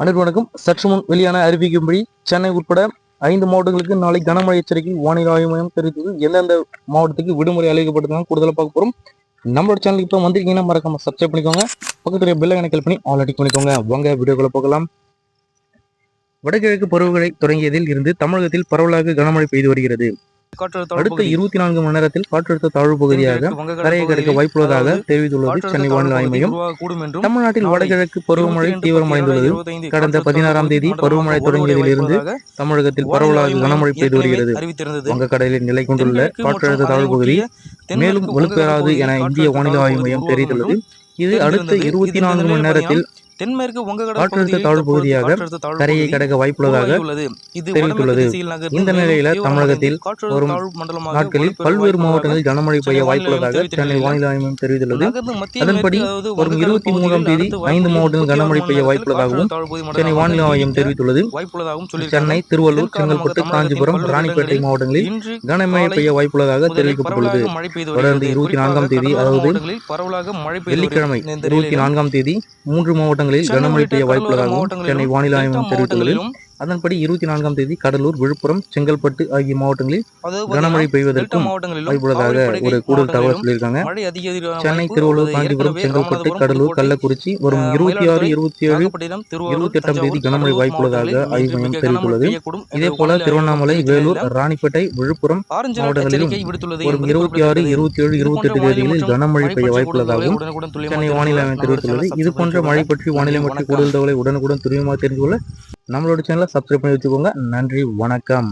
அனைவரும் வணக்கம். சற்று முன் வெளியான அறிவிக்கும்படி சென்னை உட்பட ஐந்து மாவட்டங்களுக்கு நாளை கனமழை எச்சரிக்கை வானிலை ஆய்வு மையம் தெரிவித்தது. எந்தெந்த மாவட்டத்துக்கு விடுமுறை அளிக்கப்பட்டதுன்னு கூடுதலாக பார்க்க போகிறோம் நம்மளோட சேனலுக்கு இப்போ வந்திருக்கீங்கன்னா மறக்காம சப்ஸ்கிரைப் பண்ணிக்கோங்க. பக்கத்துல பெல் ஐக்கனை கிளிக் பண்ணி ஆல் அடிக் பண்ணிக்கோங்க. வாங்க வீடியோக்குள்ள போகலாம். வடகிழக்கு பருவமழை தொடங்கியதில் இருந்து தமிழகத்தில் பரவலாக கனமழை பெய்து வருகிறது. அடுத்த இருபத்தி நான்கு மணி நேரத்தில் காற்றழுத்த தாழ்வு பகுதியாக கரையை கடக்க வாய்ப்புள்ளதாக தெரிவித்துள்ளது. சென்னை வானிலை ஆய்வு மையம் தமிழ்நாட்டில் வடகிழக்கு பருவமழை தீவிரமடைந்துள்ளது. கடந்த பதினாறாம் தேதி பருவமழை தொடங்கியதிலிருந்து தமிழகத்தில் பரவலாக கனமழை பெய்து வருகிறது. வங்கக்கடலில் நிலை கொண்டுள்ள காற்றழுத்த தாழ்வு பகுதி மேலும் வலுப்பெறாது என இந்திய வானிலை ஆய்வு மையம் தெரிவித்துள்ளது. இது அடுத்த இருபத்தி நான்கு மணி நேரத்தில் தென்மேற்கு வங்கக்கடல் தாழ்வு பகுதியாக கரையை கடக்க வாய்ப்புள்ளதாக தெரிவித்துள்ளது. இந்த நிலையில தமிழகத்தில் வரும் நாட்களில் பல்வேறு மாவட்டங்களில் கனமழை பெய்ய வாய்ப்புள்ளதாக சென்னை வானிலை ஆய்வு தெரிவித்துள்ளது அதன்படி வரும் இருபத்தி மூன்றாம் தேதி ஐந்து வாய்ப்பு மாவட்டங்கள் கனமழை பெய்ய வாய்ப்புள்ளதாகவும் சென்னை வானிலை ஆய்வு தெரிவித்துள்ளது. சென்னை திருவள்ளூர் செங்கல்பட்டு காஞ்சிபுரம் ராணிப்பேட்டை மாவட்டங்களில் கனமழை பெய்ய வாய்ப்புள்ளதாக தெரிவிக்கப்பட்டுள்ளது பரவலாக மழை பெய்து தொடர்ந்து. இருபத்தி நான்காம் தேதி அதாவது மாவட்டங்களில் வெள்ளிக்கிழமை இருபத்தி நான்காம் தேதி மூன்று மாவட்டங்களில் கனமழை பெய்ய வாய்ப்புள்ளதாகவும் சென்னை வானிலை ஆய்வு தெரிவித்துள்ளது அதன்படி இருபத்தி நான்காம் தேதி கடலூர் விழுப்புரம் செங்கல்பட்டு ஆகிய மாவட்டங்களில் கனமழை பெய்வதற்கும் வாய்ப்புள்ளதாக ஒரு கூடுதல் தகவல் சொல்லியிருக்காங்க சென்னை திருவள்ளூர். காஞ்சிபுரம் செங்கல்பட்டு கடலூர் கள்ளக்குறிச்சி வரும் இருபத்தி ஆறு இருபத்தி ஏழு இருபத்தி எட்டாம் தேதி கனமழை வாய்ப்புள்ளதாக ஆய்வு மையம் தெரிவித்துள்ளது இதே போல திருவண்ணாமலை வேலூர். ராணிப்பேட்டை விழுப்புரம் மாவட்டங்களிலும் வரும் இருபத்தி ஆறு. இருபத்தி ஏழு இருபத்தி எட்டு தேதிகளில் கனமழை மழை பெய்ய வாய்ப்புள்ளதாகவும் சென்னை வானிலை கொள்ள தெரிவித்துள்ளது இது போன்ற மழை. பற்றி வானிலை மற்றும். கூடுதல் தகவலை உடனுக்குடன் துரியமாக தெரிந்து கொள்ள நம்மளோட சேனலை சப்ஸ்கிரைப் பண்ணி வச்சுக்கோங்க. நன்றி வணக்கம்.